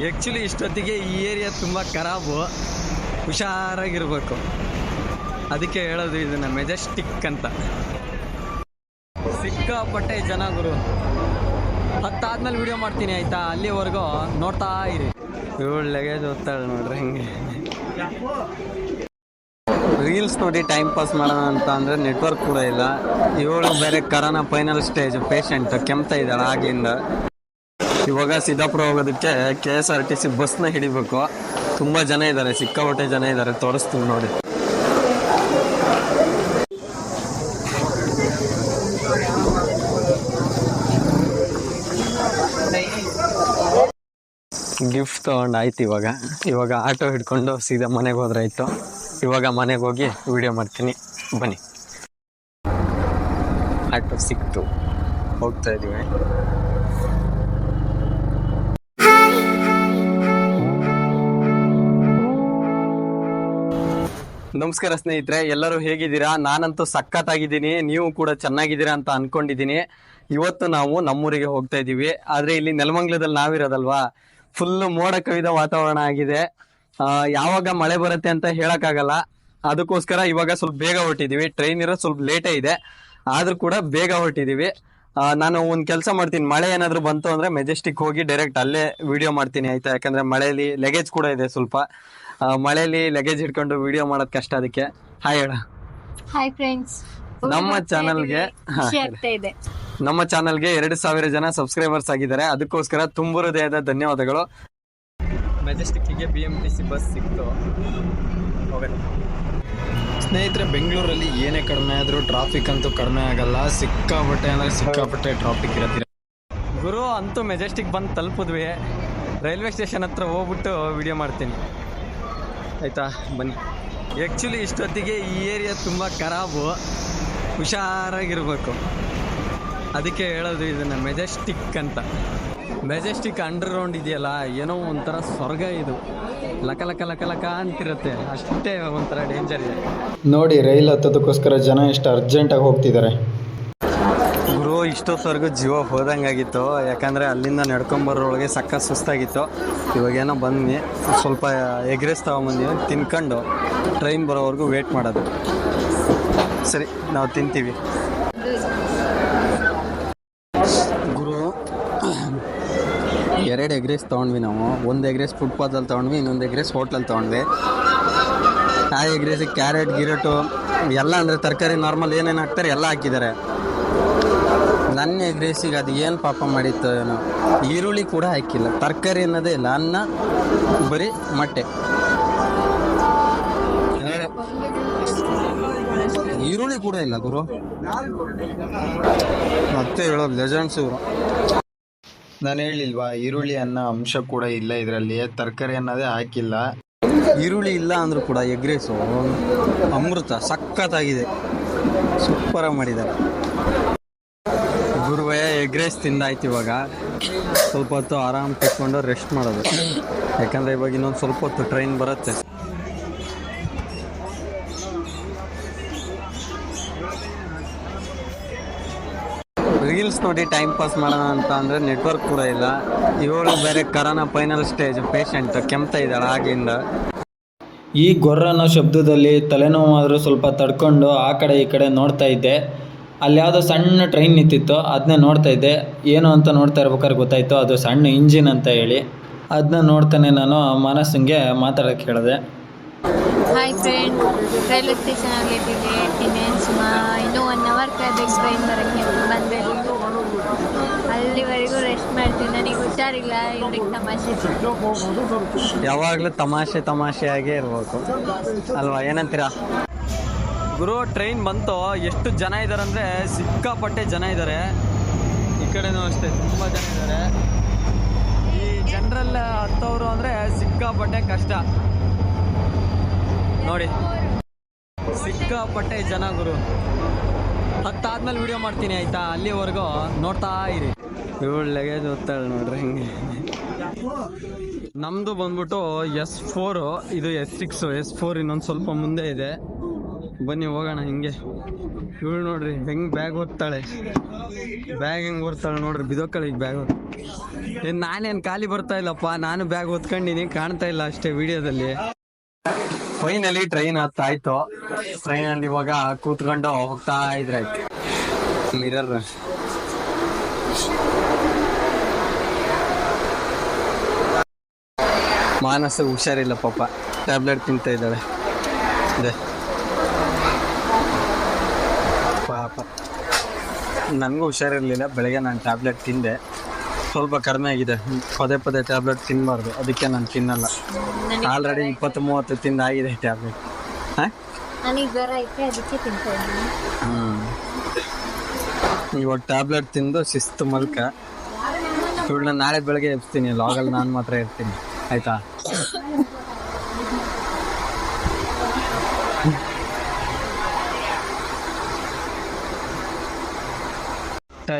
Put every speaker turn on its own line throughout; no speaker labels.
Actually ಇಷ್ಟೊತ್ತಿಗೆ ಈ area ತುಂಬ ಖರಾಬು. ಹುಷಾರಾಗಿರ್ಬೇಕು. ಅದಕ್ಕೆ ಹೇಳೋದು ಇದನ್ನ ಮೆಜೆಸ್ಟಿಕ್ ಅಂತ. ಸಿಕ್ಕಾಪಟ್ಟೆ ಜನ ಗುರು. ಹತ್ತಾದ್ಮೇಲೆ ವಿಡಿಯೋ ಮಾಡ್ತೀನಿ, ಆಯಿತಾ? ಅಲ್ಲಿವರೆಗೂ ನೋಡ್ತಾ ಇರಿ. ಇವಳು ಲಗೇಜ್ ಓದ್ತಾಳೆ ನೋಡ್ರಿ ಹಿಂಗೆ. ರೀಲ್ಸ್ ನೋಡಿ ಟೈಮ್ ಪಾಸ್ ಮಾಡೋಣ ಅಂತ ಅಂದರೆ ನೆಟ್ವರ್ಕ್ ಕೂಡ ಇಲ್ಲ. ಇವಳು ಬೇರೆ ಕರೋನಾ ಫೈನಲ್ ಸ್ಟೇಜ್ ಪೇಷಂಟ್ ಕೆಮ್ತಾ ಇದ್ದಾಳೆ ಆಗಿಂದ. ಇವಾಗ ಸಿದ್ದಾಪುರ ಹೋಗೋದಕ್ಕೆ K S R T C ಬಸ್ನ ಹಿಡಿಬೇಕು. ತುಂಬ ಜನ ಇದ್ದಾರೆ ಸಿಕ್ಕಾಪಟ್ಟೆ ಜನ ಇದ್ದಾರೆ ತೋರಿಸ್ತೀವಿ ನೋಡಿ. ಗಿಫ್ಟ್ ತೊಗೊಂಡು ಆಯ್ತು ಇವಾಗ. ಇವಾಗ ಆಟೋ ಹಿಡ್ಕೊಂಡು ಸೀದಾ ಮನೆಗೆ ಹೋದ್ರಾಯ್ತು ಇವಾಗ ಮನೆಗೆ ಹೋಗಿ ವಿಡಿಯೋ ಮಾಡ್ತೀನಿ. ಬನ್ನಿ. ಆಟೋ ಸಿಕ್ತು. ಹೋಗ್ತಾ ಇದೀವಿ. ನಮಸ್ಕಾರ ಸ್ನೇಹಿತರೆ ಎಲ್ಲರೂ ಹೇಗಿದ್ದೀರಾ? ನಾನಂತೂ ಸಖತ್ತಾಗಿದ್ದೀನಿ ನೀವು ಕೂಡ ಚೆನ್ನಾಗಿದ್ದೀರಾ ಅಂತ ಅನ್ಕೊಂಡಿದ್ದೀನಿ. ಇವತ್ತು ನಾವು ನಮ್ಮೂರಿಗೆ ಹೋಗ್ತಾ ಇದ್ದೀವಿ. ಆದ್ರೆ ಇಲ್ಲಿ ನೆಲಮಂಗ್ಲದಲ್ಲಿ ನಾವಿರೋದಲ್ವಾ? ಫುಲ್ ಮೋಡ ಕವಿದ ವಾತಾವರಣ ಆಗಿದೆ. ಯಾವಾಗ ಮಳೆ ಬರುತ್ತೆ ಅಂತ ಹೇಳಕ್ಕಾಗಲ್ಲ. ಅದಕ್ಕೋಸ್ಕರ ಇವಾಗ ಸ್ವಲ್ಪ ಬೇಗ ಹೊರಟಿದೀವಿ ಟ್ರೈನ್ ಇರೋ ಸ್ವಲ್ಪ ಲೇಟೇ ಇದೆ. ಆದ್ರೂ ಕೂಡ ಬೇಗ ಹೊರಟಿದೀವಿ ಆ, ನಾನು ಒಂದು ಕೆಲಸ ಮಾಡ್ತೀನಿ. ಮಳೆ ಏನಾದರೂ ಬಂತು ಅಂದ್ರೆ ಮೆಜೆಸ್ಟಿಕ್ ಹೋಗಿ ಡೈರೆಕ್ಟ್ ಅಲ್ಲೇ ವಿಡಿಯೋ ಮಾಡ್ತೀನಿ ಆಯ್ತಾ? ಯಾಕಂದ್ರೆ ಮಳೆಯಲ್ಲಿ ಲಗೇಜ್ ಕೂಡ ಇದೆ ಸ್ವಲ್ಪ. ಮಳೆಯಲ್ಲಿ ಲಗೇಜ್ ಹಿಡ್ಕೊಂಡು ವಿಡಿಯೋ ಮಾಡೋದ್ ಕಷ್ಟ ಅದಕ್ಕೆ. ಹಾಯ್ ಹೇಳ
ಹಾಯ್ ಫ್ರೆಂಡ್ಸ್
ನಮ್ಮ ಚಾನಲ್ಗೆ
ಇದೆ.
ನಮ್ಮ ಚಾನಲ್ಗೆ ಎರಡು ಸಾವಿರ ಜನ ಸಬ್ಸ್ಕ್ರೈಬರ್ಸ್ ಆಗಿದ್ದಾರೆ. ಅದಕ್ಕೋಸ್ಕರ ತುಂಬ ಹೃದಯದ ಧನ್ಯವಾದಗಳು. ಮೆಜೆಸ್ಟಿಕ್ಕಿಗೆ B M T C bus ಸಿಕ್ತು. ಸ್ನೇಹಿತರೆ ಬೆಂಗಳೂರಲ್ಲಿ ಏನೇ ಕಡಿಮೆ ಆದರೂ ಟ್ರಾಫಿಕ್ ಅಂತೂ ಕಡಿಮೆ ಆಗಲ್ಲ. ಸಿಕ್ಕಾಪಟ್ಟೆ ಅಂದರೆ ಸಿಕ್ಕಾಪಟ್ಟೆ ಟ್ರಾಫಿಕ್ ಇರತ್ತೆ. ಗುರು ಅಂತೂ ಮೆಜೆಸ್ಟಿಕ್ ಬಂದು ತಲುಪಿದ್ವಿ. ರೈಲ್ವೆ ಸ್ಟೇಷನ್ ಹತ್ರ ಹೋಗ್ಬಿಟ್ಟು ವಿಡಿಯೋ ಮಾಡ್ತೀನಿ. ಆಯಿತಾ? ಬನ್ನಿ. ಆ್ಯಕ್ಚುಲಿ ಇಷ್ಟೊತ್ತಿಗೆ ಈ ಏರಿಯಾ ತುಂಬ ಖರಾಬು. ಹುಷಾರಾಗಿರ್ಬೇಕು. ಅದಕ್ಕೆ ಹೇಳೋದು ಇದನ್ನು ಮೆಜೆಸ್ಟಿಕ್ ಅಂತ. ಮೆಜೆಸ್ಟಿಕ್ ಅಂಡರ್ ಗ್ರೌಂಡ್ ಇದೆಯಲ್ಲ, ಏನೋ ಒಂಥರ ಸ್ವರ್ಗ ಇದು. ಲಕ ಲಕ ಲಕ ಲಕ ಅಂತಿರುತ್ತೆ. ಅಷ್ಟೇ ಒಂಥರ ಡೇಂಜರ್ ಇದೆ.
ನೋಡಿ, ರೈಲ್ ಹತ್ತೋದಕ್ಕೋಸ್ಕರ ಜನ ಎಷ್ಟು ಅರ್ಜೆಂಟಾಗಿ ಹೋಗ್ತಿದ್ದಾರೆ.
ಗುರು ಇಷ್ಟೊತ್ತವರೆಗೂ ಜೀವ ಹೋದಂಗಾಗಿತ್ತು. ಯಾಕಂದರೆ ಅಲ್ಲಿಂದ ನಡ್ಕೊಂಬರೋಳಗೆ ಸಕ್ಕ ಸುಸ್ತಾಗಿತ್ತು. ಇವಾಗೇನೋ ಬಂದ್ವಿ. ಸ್ವಲ್ಪ ಎಗ್ರೆಸ್ ತಗೊಂಬಂದ್ವಿ ತಿನ್ಕೊಂಡು ಟ್ರೈನ್ ಬರೋವರೆಗೂ ವೇಟ್ ಮಾಡೋದು. ಸರಿ, ನಾವು ತಿಂತೀವಿ. ಗುರು, ಎರಡು ಎಗ್ರೆಸ್ ತೊಗೊಂಡ್ವಿ ನಾವು. ಒಂದು ಎಗ್ರೆಸ್ ಫುಟ್ಪಾತಲ್ಲಿ ತೊಗೊಂಡ್ವಿ, ಇನ್ನೊಂದು ಎಗ್ರೆಸ್ ಹೋಟ್ಲಲ್ಲಿ ತೊಗೊಂಡ್ವಿ. ಆ ಎಗ್ರೆಸಿಗೆ ಕ್ಯಾರೆಟ್ ಗಿರೆಟು, ಎಲ್ಲ ಅಂದರೆ ತರಕಾರಿ ನಾರ್ಮಲ್ ಏನೇನು ಹಾಕ್ತಾರೆ ಎಲ್ಲ ಹಾಕಿದ್ದಾರೆ. ನನ್ನ ಎಗ್ರೆಸಿಗೆ ಅದು ಏನು ಪಾಪ ಮಾಡಿತ್ತು ಏನೋ, ಈರುಳ್ಳಿ ಕೂಡ ಹಾಕಿಲ್ಲ. ತರಕಾರಿ ಅನ್ನೋದೇ ಇಲ್ಲ, ಅನ್ನ, ಬರೀ ಮೊಟ್ಟೆ. ಈರುಳ್ಳಿ ಕೂಡ ಇಲ್ಲ ಗುರು. ಮತ್ತೆ ಹೇಳೋದು ಲೆಜೆಂಡ್ಸ್ ಇವರು.
ನಾನು ಹೇಳಿಲ್ವಾ, ಈರುಳ್ಳಿ ಅನ್ನೋ ಅಂಶ ಕೂಡ ಇಲ್ಲ ಇದರಲ್ಲಿ, ತರಕಾರಿ ಅನ್ನೋದೇ ಹಾಕಿಲ್ಲ.
ಈರುಳ್ಳಿ ಇಲ್ಲ ಅಂದರೂ ಕೂಡ ಎಗ್ ರೈಸು ಅಮೃತ ಸಖತ್ತಾಗಿದೆ. ಸೂಪರಾಗಿ ಮಾಡಿದ್ದಾರೆ. ಗುರುವೇ ಎಗ್ ರೈಸ್ ತಿಂದಾಯ್ತು ಇವಾಗ. ಸ್ವಲ್ಪ ಹೊತ್ತು ಆರಾಮ್ ಕೂತ್ಕೊಂಡು ರೆಸ್ಟ್ ಮಾಡೋದು. ಯಾಕಂದ್ರೆ ಇವಾಗ ಇನ್ನೊಂದು ಸ್ವಲ್ಪ ಹೊತ್ತು ಟ್ರೈನ್ ಬರುತ್ತೆ. ರೀಲ್ಸ್ ನೋಡಿ ಟೈಮ್ ಪಾಸ್ ಮಾಡೋಣ ಅಂತ ಅಂದ್ರೆ ನೆಟ್ವರ್ಕ್ ಕೂಡ ಇಲ್ಲ. ಇವಳು ಬೇರೆ ಕರೋನಾ ಫೈನಲ್ ಸ್ಟೇಜ್ ಪೇಷಂಟ್ ಕೆಮ್ತಾ ಇದ್ದಾಳೆ ಆಗಿಂದ
ಈ ಗೊರ್ರ ಅನ್ನೋ ಶಬ್ದದಲ್ಲಿ ತಲೆನೋವಾದರೂ ಸ್ವಲ್ಪ ತಡ್ಕೊಂಡು ಆ ಕಡೆ ಈ ಕಡೆ ನೋಡ್ತಾ ಇದ್ದೆ. ಅಲ್ಲಿ ಯಾವುದೋ ಸಣ್ಣ ಟ್ರೈನ್ ನಿಂತಿತ್ತು. ಅದನ್ನೇ ನೋಡ್ತಾ ಇದ್ದೆ. ಏನು ಅಂತ ನೋಡ್ತಾ ಇರ್ಬೇಕಾದ್ರೆ ಗೊತ್ತಾಯಿತು. ಅದು ಸಣ್ಣ ಇಂಜಿನ್ ಅಂತ ಹೇಳಿ. ಅದನ್ನ ನೋಡ್ತಾನೆ ನಾನು ಮಾನಸಂಗೆ ಮಾತಾಡೋಕ್ಕೆ ಹೇಳಿದೆ
ಹಾಯ್ ಫ್ರೆಂಡ್ ರೈಲ್ವೆ ಸ್ಟೇಷನ್ ಅಲ್ಲಿ ಇದ್ದೀವಿ. ಇನ್ನೇನು ಸುಮಾ ಇನ್ನೂ ಒನ್ ಅವರ್ ಕಾಯ್ಬೇಕು ಟ್ರೈನ್ ಬರೋಕ್ಕೆ ಅಲ್ಲಿವರೆಗೂ ರೆಸ್ಟ್ ಮಾಡ್ತೀನಿ. ನನಗೆ ಹುಷಾರಿಲ್ಲ. ಇಲ್ಲಿ ತಮಾಷೆ.
ಯಾವಾಗಲೂ ತಮಾಷೆ ತಮಾಷೆಯಾಗೇ ಇರಬೇಕು. ಅಲ್ವಾ? ಏನಂತೀರಾ? ಗುರು ಟ್ರೈನ್ ಬಂತು. ಎಷ್ಟು ಜನ ಇದ್ದಾರೆ ಅಂದರೆ ಸಿಕ್ಕಾಪಟ್ಟೆ ಜನ ಇದ್ದಾರೆ ಈ ಕಡೆನೂ ಅಷ್ಟೇ, ತುಂಬ ಜನ ಇದ್ದಾರೆ ಈ ಜನರಲ್ಲ ಹತ್ತವರು ಅಂದರೆ ಸಿಕ್ಕಾಪಟ್ಟೆ ಕಷ್ಟ. ನೋಡಿ. ಸಿಕ್ಕಾಪಟ್ಟೆ ಜನ ಗುರು. ಹತ್ತಾದ್ಮೇಲೆ ವಿಡಿಯೋ ಮಾಡ್ತೀನಿ, ಆಯ್ತಾ? ಅಲ್ಲಿವರೆಗೂ ನೋಡ್ತಾ ಇರಿ. ಇವಳು ಲಗೇಜ್ ಓದ್ತಾಳೆ ನೋಡ್ರಿ ಹಿಂಗೆ. ನಮ್ಮದು ಬಂದ್ಬಿಟ್ಟು ಎಸ್ ಫೋರು ಇದು ಎಸ್ ಸಿಕ್ಸು ಎಸ್ ಫೋರ್ ಇನ್ನೊಂದು ಸ್ವಲ್ಪ ಮುಂದೆ ಇದೆ. ಬನ್ನಿ ಹೋಗೋಣ ಹಿಂಗೆ. ಇವಳು ನೋಡ್ರಿ ಹೆಂಗ್ ಬ್ಯಾಗ್ ಓದ್ತಾಳೆ ಬ್ಯಾಗ್ ಹೆಂಗ್ ಓದ್ತಾಳೆ ನೋಡ್ರಿ ಬಿದೋಕ್ಕಳ ಈಗ ಬ್ಯಾಗ್ ಏನ್ ನಾನೇನ್ ಖಾಲಿ ಬರ್ತಾ ಇಲ್ಲಪ್ಪ, ನಾನು ಬ್ಯಾಗ್ ಓದ್ಕೊಂಡಿನಿ ಕಾಣ್ತಾ ಇಲ್ಲ ಅಷ್ಟೇ ವಿಡಿಯೋದಲ್ಲಿ. ಫೈನಲಿ ಟ್ರೈನ್ ಹತ್ತಾಯ್ತು ಟ್ರೈನ್ ಅಲ್ಲಿ ಇವಾಗ ಕೂತ್ಕೊಂಡು ಹೋಗ್ತಾ ಇದ್ರೆ ಮಿರರ್ ಮಾನಸ ಹುಷಾರಿಲ್ಲ ಪಾಪ. ಟ್ಯಾಬ್ಲೆಟ್ ತಿಂತಾ ಇದ್ದಾಳೆ. ಇದೆ. ಪಾಪ. ನನಗೂ ಹುಷಾರಿರಲಿಲ್ಲ. ಬೆಳಗ್ಗೆ ನಾನು ಟ್ಯಾಬ್ಲೆಟ್ ತಿಂದೆ. ಸ್ವಲ್ಪ ಕಡಿಮೆ ಆಗಿದೆ. ಪದೇ ಪದೇ ಟ್ಯಾಬ್ಲೆಟ್ ತಿನ್ನಬಾರ್ದು ಅದಕ್ಕೆ ನಾನು ತಿನ್ನಲ್ಲ. ಆಲ್ರೆಡಿ ಇಪ್ಪತ್ತು ಮೂವತ್ತು ತಿಂದಾಗಿದೆ ಟ್ಯಾಬ್ಲೆಟ್ ಹಾಂ? ಇವಾಗ ಟ್ಯಾಬ್ಲೆಟ್ ತಿಂದು ಶಿಸ್ತು ಮಲ್ಕ. ಇವಳನ್ನ ನಾಳೆ ಬೆಳಗ್ಗೆ ಎಬ್ಸ್ತೀನಿ. ಲಾಗಲ್ಲಿ ನಾನು ಮಾತ್ರ ಇರ್ತೀನಿ ಆಯ್ತಾ?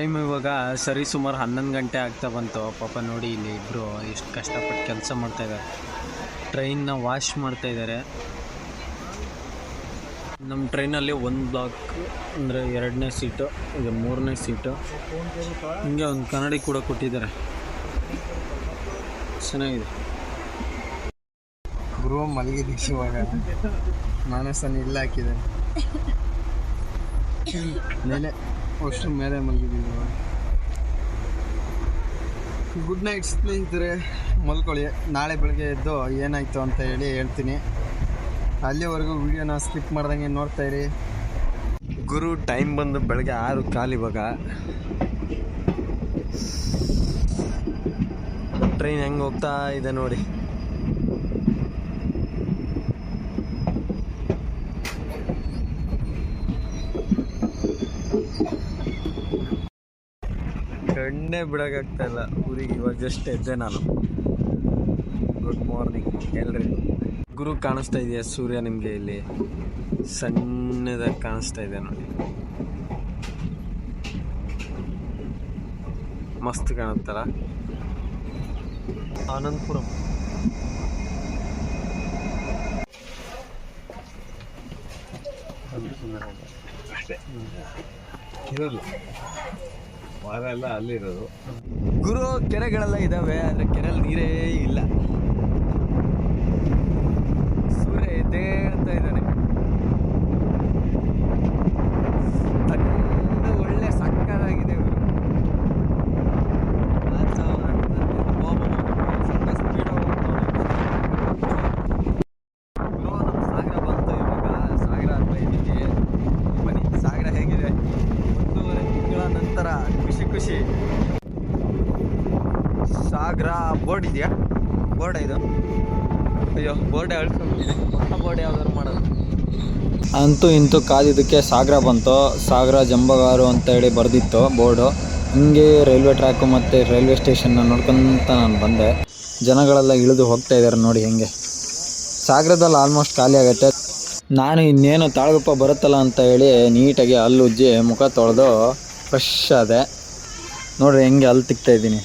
ಟೈಮ್ ಇವಾಗ ಸರಿ ಸುಮಾರು ಹನ್ನೊಂದು ಗಂಟೆ ಆಗ್ತಾ ಬಂತು. ಪಾಪ ನೋಡಿ ಇಲ್ಲಿ ಇಬ್ಬರು ಎಷ್ಟು ಕಷ್ಟಪಟ್ಟು ಕೆಲಸ ಮಾಡ್ತಾ ಇದ್ದಾರೆ ಟ್ರೈನ್ನ ವಾಶ್ ಮಾಡ್ತಾ ಇದ್ದಾರೆ ನಮ್ಮ ಟ್ರೈನಲ್ಲಿ ಒಂದು ಬ್ಲಾಕ್ ಅಂದರೆ ಎರಡನೇ ಸೀಟು ಈಗ ಮೂರನೇ ಸೀಟು ಹಿಂಗೆ ಒಂದು ಕನ್ನಡಿ ಕೂಡ ಕೊಟ್ಟಿದ್ದಾರೆ. ಚೆನ್ನಾಗಿದೆ. ಗುರು ಮಲಗಿದ್ದೀವಿ ಇವಾಗ. ಮಾನಸನ ಇಲ್ಲ ಹಾಕಿದ್ದಾರೆ ಮೇಲೆ ಅಷ್ಟ್ರ ಮೇಲೆ ಮಲಗಿದ್ದೀವಿ. ಗುಡ್ ನೈಟ್ ಸ್ನೇಹಿತರೆ. ಮಲ್ಕೊಳ್ಳಿ. ನಾಳೆ ಬೆಳಗ್ಗೆ ಎದ್ದು ಏನಾಯಿತು ಅಂತ ಹೇಳಿ ಹೇಳ್ತೀನಿ. ಅಲ್ಲಿವರೆಗೂ ವಿಡಿಯೋನ ಸ್ಕಿಪ್ ಮಾಡ್ದಂಗೆ ನೋಡ್ತಾ ಇರಿ. ಗುರು ಟೈಮ್ ಬಂದು ಬೆಳಗ್ಗೆ ಆರು ಕಾಲು ಇವಾಗ. ಟ್ರೈನ್ ಹೆಂಗೆ ಹೋಗ್ತಾ ಇದೆ ನೋಡಿ. ಬಿಡೋಕ್ಕಾಗ್ತಾ ಇಲ್ಲ ಊರಿಗೆ ಇವಾಗ ಜಸ್ಟ್ ಎದ್ದೆ ನಾನು. ಗುಡ್ ಮಾರ್ನಿಂಗ್ ಎಲ್ರಿಗೂ. ಗುರು ಕಾಣಿಸ್ತಾ ಇದೆಯಾ? ಸೂರ್ಯ ನಿಮಗೆ ಇಲ್ಲಿ. ಸಣ್ಣದಾಗಿ ಕಾಣಿಸ್ತಾ ಇದೆ ನೋಡಿ? ಮಸ್ತ್ ಕಾಣುತ್ತಲ್ಲ? ಆನಂದಪುರಂ. ಇರಲ್ಲ. ವಾರ ಎಲ್ಲ ಅಲ್ಲಿರೋದು. ಗುರು ಕೆರೆಗಳೆಲ್ಲ ಇದಾವೆ ಆದ್ರೆ ಕೆರೆಯಲ್ಲಿ ನೀರೇ ಇಲ್ಲ. ಸೂರ್ಯ ಎದ್ದೇಳ್ತಾ ಇದ್ದಾನೆ ತಣ್ಣಗೆ ಒಳ್ಳೆ ಸಕ್ಕತ್ತಾಗಿದೆ ಗುರು ವಾತಾವರಣ ಒಬ್ಬ ಸ್ವಲ್ಪ ಸ್ಪೀಡ್ ಗುರು ನಮ್ಮ ಸಾಗರ ಬಂತು ಇವಾಗ ಸಾಗರ ಹತ್ರ ಇದ್ದೀವಿ ಬನ್ನಿ ಸಾಗರ ಹೇಗಿದೆ ಒಂದೂವರೆ ತಿಂಗಳ ನಂತರ ಖುಷಿ ಖುಷಿ ಸಾಗರ ಬೋರ್ಡ್ ಇದೆಯಾ ಬೋರ್ಡ್ ಇದು ಅಯ್ಯೋ ಬೋರ್ಡ್ ಅಳ್ಕೊಂಡಿದ್ದೀನಿ ಹೊಸ ಬೋರ್ಡ್ ಯಾವ್ದಾದ್ರು ಮಾಡೋದು.
ಅಂತೂ ಇಂತೂ ಕಾದಿದ್ದಕ್ಕೆ ಸಾಗರ ಬಂತು. ಸಾಗರ, ಜಂಬಗಾರು ಅಂತ ಹೇಳಿ ಬರೆದಿತ್ತು ಬೋರ್ಡು ಹಿಂಗೆ ರೈಲ್ವೆ ಟ್ರ್ಯಾಕು ಮತ್ತು ರೈಲ್ವೆ ಸ್ಟೇಷನ್ನ ನೋಡ್ಕೊಂತ ನಾನು ಬಂದೆ. ಜನಗಳೆಲ್ಲ ಇಳಿದು ಹೋಗ್ತಾ ಇದ್ದಾರೆ ನೋಡಿ ಹೆಂಗೆ. ಸಾಗರದಲ್ಲಿ ಆಲ್ಮೋಸ್ಟ್ ಖಾಲಿ ಆಗುತ್ತೆ. ನಾನು ಇನ್ನೇನು ತಾಳಗುಪ್ಪ ಬರುತ್ತಲ್ಲ ಅಂತ ಹೇಳಿ ನೀಟಾಗಿ ಹಲ್ಲು ಉಜ್ಜಿ ಮುಖ ತೊಳೆದು ಫ್ರೆಶ್ ಆದೆ. ನೋಡ್ರಿ ಹೆಂಗೆ ಅಲ್ಲಿ ತಿಕ್ತಾ ಇದ್ದೀನಿ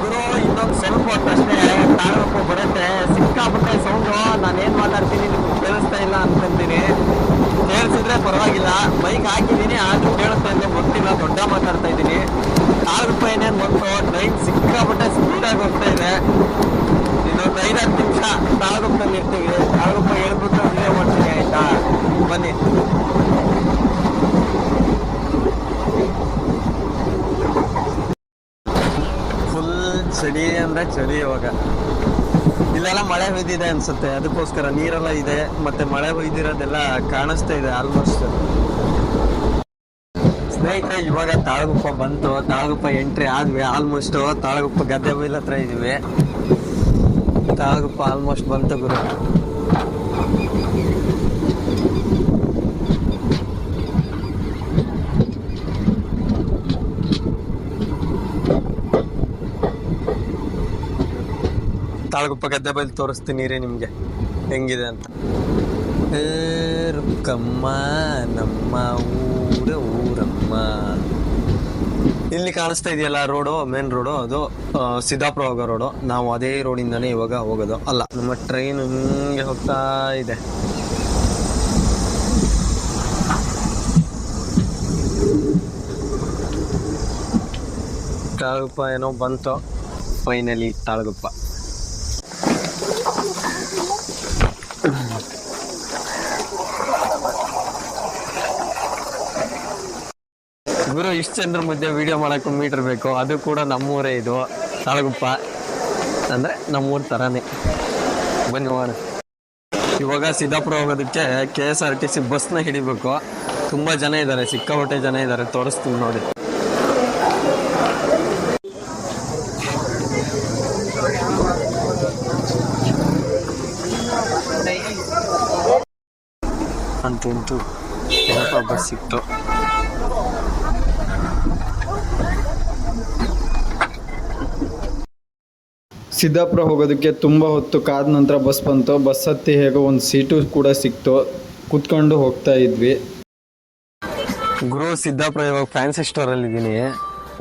ಗುರು ಇನ್ನೊಂದು ಸ್ವಲ್ಪ ಹೊತ್ತಷ್ಟೇ ತಾಳಪ್ಪ ಬರುತ್ತೆ ಸಿಕ್ಕಾಪಟ್ಟೆ ಸೌಂಡು ನಾನು ಏನು ಮಾತಾಡ್ತೀನಿ ನಿಮ್ಗೆ ಕೇಳಿಸ್ತಾ ಇಲ್ಲ ಅನ್ಕೊಂತೀನಿ ಕೇಳಿಸಿದ್ರೆ ಪರವಾಗಿಲ್ಲ ಮೈಕ್ ಹಾಕಿದ್ದೀನಿ ಆದ್ರೂ ಕೇಳಿಸ್ತಾ ಇಲ್ಲ ಗೊತ್ತಿಲ್ಲ ದೊಡ್ಡ ಮಾತಾಡ್ತಾ ಇದ್ದೀನಿ ತಾಳಗುಪ್ಪ ಮತ್ತು ಟ್ರೈನ್ ಸಿಕ್ಕಾಪಟ್ಟೆ ಸ್ಪೀಡಾಗಿ ಹೋಗ್ತಾ ಇದೆ. ಇನ್ನೊಂದು ಐದಾರು ನಿಮಿಷ ತಾಳಗುಪ್ಪದಲ್ಲಿ ಇರ್ತೀವಿ ತಾಳಗುಪ್ಪ ಹೇಳ್ಬಿಟ್ಟು ವಿಡಿಯೋ ಮಾಡ್ತೀನಿ ಆಯ್ತಾ? ಬನ್ನಿ. ಫುಲ್ ಚಳಿ ಅಂದ್ರೆ ಚಳಿ ಇವಾಗ. ಇಲ್ಲೆಲ್ಲ ಮಳೆ ಹೊಯ್ದಿದೆ ಅನ್ಸುತ್ತೆ. ಅದಕ್ಕೋಸ್ಕರ ನೀರೆಲ್ಲ ಇದೆ, ಮತ್ತೆ ಮಳೆ ಹೊಯ್ದಿರೋದೆಲ್ಲ ಕಾಣಿಸ್ತಾ ಇದೆ ಆಲ್ಮೋಸ್ಟ್ ಸ್ನೇಹಿತರೆ, ಇವಾಗ ತಾಳಗುಪ್ಪ ಬಂತು. ತಾಳಗುಪ್ಪ ಎಂಟ್ರಿ ಆದ್ವಿ. ಆಲ್ಮೋಸ್ಟ್ ತಾಳಗುಪ್ಪ ಗದ್ದೆ ಬೈಲ್ ಹತ್ರ ಇದೀವಿ. ತಾಳಗುಪ್ಪ ಆಲ್ಮೋಸ್ಟ್ ಬಂತು ಗುರು. ತಾಳಗುಪ್ಪ ಗದ್ದೆ ಬೈಲ್ ತೋರಿಸ್ತೀನಿ ರೀ ನಿಮ್ಗೆ. ಹೆಂಗಿದೆ ಅಂತ. ಏ ರುಕ್ಕಮ್ಮ, ನಮ್ಮ ಇಲ್ಲಿ ಕಾಣಿಸ್ತಾ ಇದೆಯಲ್ಲ ರೋಡು ಮೇನ್ ರೋಡು, ಅದು ಸಿದ್ದಾಪುರ ಹೋಗೋ ರೋಡು. ನಾವು ಅದೇ ರೋಡಿಂದಾನೇ ಇವಾಗ ಹೋಗೋದು. ಅಲ್ಲ, ನಮ್ಮ ಟ್ರೈನ್ ಹಿಂಗೆ ಹೋಗ್ತಾ ಇದೆ. ತಾಳಗುಪ್ಪ ಏನೋ ಬಂತು. ಫೈನಲಿ ತಾಳಗುಪ್ಪ. ಗುರು ಇಷ್ಟು ಜನರ ಮಧ್ಯೆ ವಿಡಿಯೋ ಮಾಡಕ್ಕೆ ಮೀಟರ್ ಬೇಕು. ಅದು ಕೂಡ ನಮ್ಮೂರೇ ಇದು. ತಾಳಗುಪ್ಪ. ಅಂದ್ರೆ ನಮ್ಮೂರ್ ಥರನೇ ಬನ್ನಿ ಹೋಗೋಣ. ಇವಾಗ ಸಿದ್ದಾಪುರ ಹೋಗೋದಕ್ಕೆ K S R T C ಬಸ್ನ ಹಿಡಿಬೇಕು. ತುಂಬಾ ಜನ ಇದ್ದಾರೆ ಸಿಕ್ಕಾಪಟ್ಟೆ ಜನ ಇದ್ದಾರೆ ತೋರಿಸ್ತೀನಿ ನೋಡಿ. ಅಂತೂ ಏನಪ್ಪ ಬಸ್ ಸಿಕ್ತು
ಸಿದ್ದಾಪುರ ಹೋಗೋದಕ್ಕೆ ತುಂಬ ಹೊತ್ತು ಕಾದ ನಂತರ ಬಸ್ ಬಂತು. ಬಸ್ ಹತ್ತಿ ಹೇಗೋ ಒಂದು ಸೀಟು ಕೂಡ ಸಿಕ್ತು. ಕೂತ್ಕೊಂಡು ಹೋಗ್ತಾ ಇದ್ವಿ.
ಗುರು ಸಿದ್ದಾಪುರ ಇವಾಗ ಫ್ಯಾನ್ಸಿ ಸ್ಟೋರಲ್ಲಿ ಇದ್ದೀನಿ.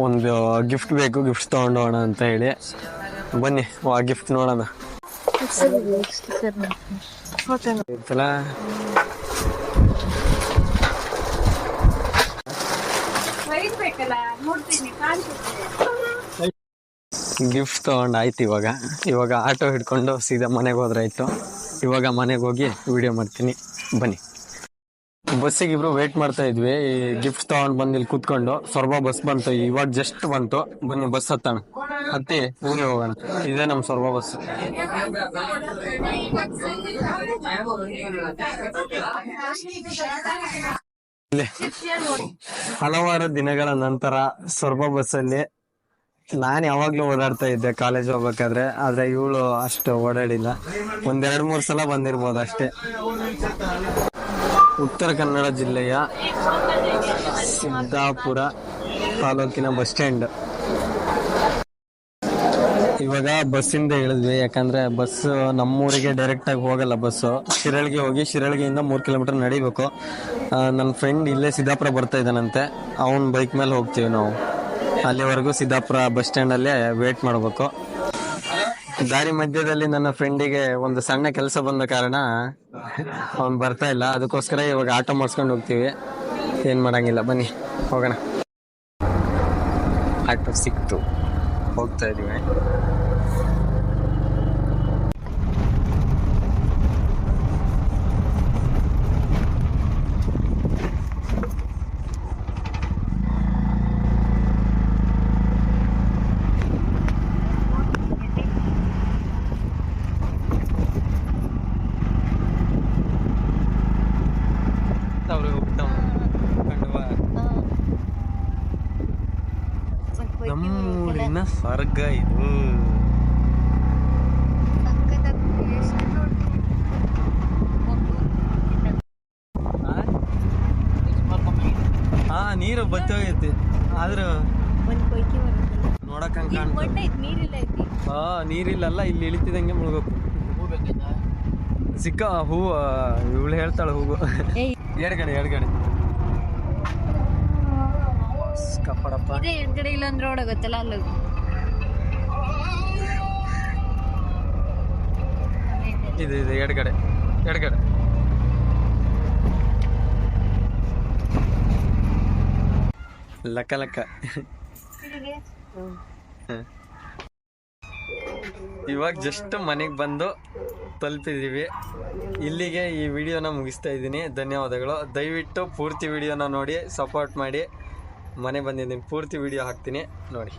ಒಂದು ಗಿಫ್ಟ್ ಬೇಕು ಗಿಫ್ಟ್ ತಗೊಂಡೋಣ ಅಂತ ಹೇಳಿ. ಬನ್ನಿ ಆ ಗಿಫ್ಟ್ ನೋಡೋಣ. ಇರ್ತಲ್ಲ ಗಿಫ್ಟ್ ತೊಗೊಂಡು ಆಯ್ತು ಇವಾಗ. ಇವಾಗ ಆಟೋ ಹಿಡ್ಕೊಂಡು ಸೀದಾ ಮನೆಗೆ ಹೋದ್ರಾಯ್ತು ಇವಾಗ ಮನೆಗೆ ಹೋಗಿ ವಿಡಿಯೋ ಮಾಡ್ತೀನಿ. ಬನ್ನಿ. ಬಸ್ಸಿಗೆ ಇಬ್ರು ವೇಟ್ ಮಾಡ್ತಾ ಇದ್ವಿ. ಈ ಗಿಫ್ಟ್ ತಗೊಂಡ್ ಬಂದು ಇಲ್ಲಿ ಕೂತ್ಕೊಂಡು. ಸೊರಬ ಬಸ್ ಬಂತು. ಇವಾಗ ಜಸ್ಟ್ ಬಂತು. ಬನ್ನಿ ಬಸ್ ಹತ್ತಣ. ಹತ್ತಿ, ಊರಿಗೆ ಹೋಗೋಣ. ಇದೇ ನಮ್ಮ ಸೊರಬ ಬಸ್ ಹಲವಾರು ದಿನಗಳ ನಂತರ ಸೊರಬ ಬಸ್ಸಲ್ಲಿ ನಾನು ಯಾವಾಗ್ಲೂ ಓಡಾಡ್ತಾ ಇದ್ದೆ ಕಾಲೇಜ್ ಹೋಗ್ಬೇಕಾದ್ರೆ, ಆದ್ರೆ ಇವಳು ಅಷ್ಟು ಓಡಾಡಿಲ್ಲ. ಒಂದೆರಡು ಮೂರು ಸಲ ಬಂದಿರ್ಬೋದು ಅಷ್ಟೇ. ಉತ್ತರ ಕನ್ನಡ ಜಿಲ್ಲೆಯ ಸಿದ್ದಾಪುರ ತಾಲೂಕಿನ ಬಸ್ ಸ್ಟ್ಯಾಂಡ್. ಇವಾಗ ಬಸ್ಸಿಂದ ಇಳಿದ್ವಿ, ಯಾಕಂದ್ರೆ ಬಸ್ ನಮ್ಮೂರಿಗೆ ಡೈರೆಕ್ಟ್ ಆಗಿ ಹೋಗಲ್ಲ ಬಸ್ಸು ಶಿರಳಿಗೆ ಹೋಗಿ ಶಿರಳಿಗೆಯಿಂದ ಮೂರು ಕಿಲೋಮೀಟರ್ ನಡಿಬೇಕು. ನನ್ನ ಫ್ರೆಂಡ್ ಇಲ್ಲೇ ಸಿದ್ದಾಪುರ ಬರ್ತಾ ಇದ್ದಾನಂತೆ. ಅವನ ಬೈಕ್ ಮೇಲೆ ಹೋಗ್ತೀವಿ ನಾವು. ಅಲ್ಲಿವರೆಗೂ ಸಿದ್ದಾಪುರ ಬಸ್ ಸ್ಟ್ಯಾಂಡಲ್ಲೇ ವೇಟ್ ಮಾಡಬೇಕು. ದಾರಿ ಮಧ್ಯದಲ್ಲಿ ನನ್ನ ಫ್ರೆಂಡಿಗೆ ಒಂದು ಸಣ್ಣ ಕೆಲಸ ಬಂದ ಕಾರಣ ಅವ್ನು ಬರ್ತಾ ಇಲ್ಲ. ಅದಕ್ಕೋಸ್ಕರ ಇವಾಗ ಆಟೋ ಮಾಡಿಸ್ಕೊಂಡು ಹೋಗ್ತೀವಿ. ಏನು ಮಾಡಂಗಿಲ್ಲ. ಬನ್ನಿ, ಹೋಗೋಣ. ಆಟೋ ಸಿಕ್ತು. ಹೋಗ್ತಾ ಇದೀವಿ ಅವ್ರು ಹೋಗ್ತಾವ್ ಕಂಡ್ವಾ? ನಮ್ಮೂರಿನ ಸ್ವರ್ಗ ಇದು. ಹಾ ನೀರು ಬತ್ತೋಗೈತಿ. ಆದ್ರೆ ನೋಡಕ್ ಹಂಗ ಹಾ ನೀರಿಲ್ಲಲ್ಲ ಇಲ್ಲಿ ಇಳಿತಿದಂಗೆ ಮುಳುಗಬೇಕು. ಸಿಕ್ಕ ಹೂವು ಇವಳು ಹೇಳ್ತಾಳ ಹೂವು. ಎರಡ್ಗಡೆ ಎಡಗಡೆ
ಇದೇ ಎಡ್ಗಡೆ ಇಲ್ಲೊಂದ್ ರೋಡ್ ಗೊತ್ತಲ್ಲ ಅಲ್ಲಿ
ಇದು ಇದು ಎಡಗಡೆ ಎಡಗಡೆ. ಲಕ್ಕ ಲಕ್ಕ ಇವಾಗ ಜಸ್ಟ್ ಮನೆಗೆ ಬಂದು ತಲುಪಿದೀವಿ. ಇಲ್ಲಿಗೆ ಈ ವಿಡಿಯೋನ ಮುಗಿಸ್ತಾ ಇದ್ದೀನಿ. ಧನ್ಯವಾದಗಳು. ದಯವಿಟ್ಟು ಪೂರ್ತಿ ವಿಡಿಯೋನ ನೋಡಿ ಸಪೋರ್ಟ್ ಮಾಡಿ. ಮನೆ ಬಂದಿದ್ದೀನಿ. ಪೂರ್ತಿ ವಿಡಿಯೋ ಹಾಕ್ತೀನಿ. ನೋಡಿ.